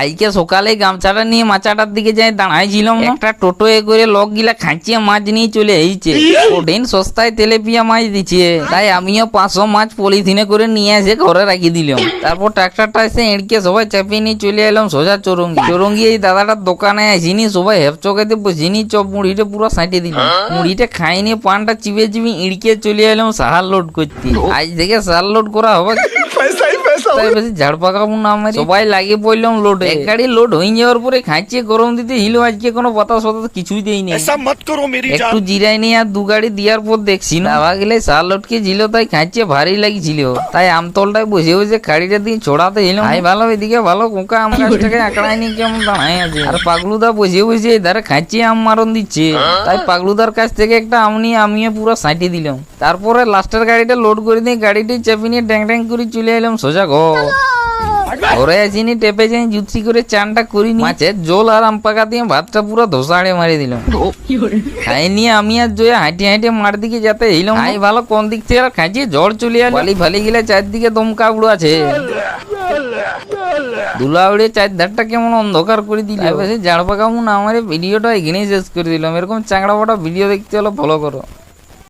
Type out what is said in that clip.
আজকে সকালে গামছাটা নিয়ে মাচাটার দিকে যাই দাঁড়াইছিলাম একটা টোটো এ করে লোক গিলা খাঁচিয়ে মাছ নিয়ে চলে এসেছে কঠিন সস্তায় তেলেপিয়া মাছ দিচ্ছে তাই আমিও পাঁচশো মাছ পলিথিনে করে নিয়ে এসে ঘরে রাখি দিলাম। তারপর ট্রাক্টরটা এসে এড়কে সবাই চাপিয়ে নিয়ে চলে এলাম সোজা চরঙ্গি। চরঙ্গি এই দাদাটার দোকানে আসিনি সবাই হেপচকেতে বসিনি চপ মুড়িটা পুরো সাঁটে দিলাম। মুড়িটা খাইনি পানটা চিবে চিবি ইড়কে চলে এলাম সাহার লোড করতে। আজ থেকে সার লোড করা হবে। না সবাই লাগিয়ে পড়লাম লোড এক গাড়ি লোড হয়ে যাওয়ার পরে খাঁচিয়ে গরম দিতে হিলো আজকে কোনো একটু আর দু গাড়ি দেওয়ার পর দেখছি না। সার ছিল তাই ভারী লাগছিল তাই আমতলটায় বসে বসে খাড়িটা দিয়ে ছড়াতে এলাম। ভালো এদিকে ভালো কোঁকা আম কেমন আছে। আর পাগলুদা বসে বসে এধারে খাঁচিয়ে আম মারণ দিচ্ছে। তাই পাগলুদার কাছ থেকে একটা আম আমিও পুরো সাঁটি দিলাম। তারপরে লাস্টের গাড়িটা লোড করে দিয়ে গাড়িটি চেপে নিয়ে ড্যাং ড্যাং করে চলে এলাম সোজা ঘর। ঘরে আসিনি টেপে যাই জুতরি করে চানটা করিনি। মাছের জল আর আম পাকা দিয়ে ভাতটা পুরো ধোসাড়ে মারি দিলাম খাই নিয়ে আমি আর জয়া হাঁটি হাঁটি মার দিকে যাতে এলাম খাই ভালো কোন দিক থেকে আর খাইছি? জ্বর চলে আলো বালি ফালি গেলে চারদিকে দমকা উড়ো আছে। দুলা উড়ে চার ধারটা কেমন অন্ধকার করে দিল। বেশি জাড় পাকামু না আমার ভিডিওটা এখানেই শেষ করে দিলাম। এরকম চাংড়া ফাটা ভিডিও দেখতে হলে ফলো করো।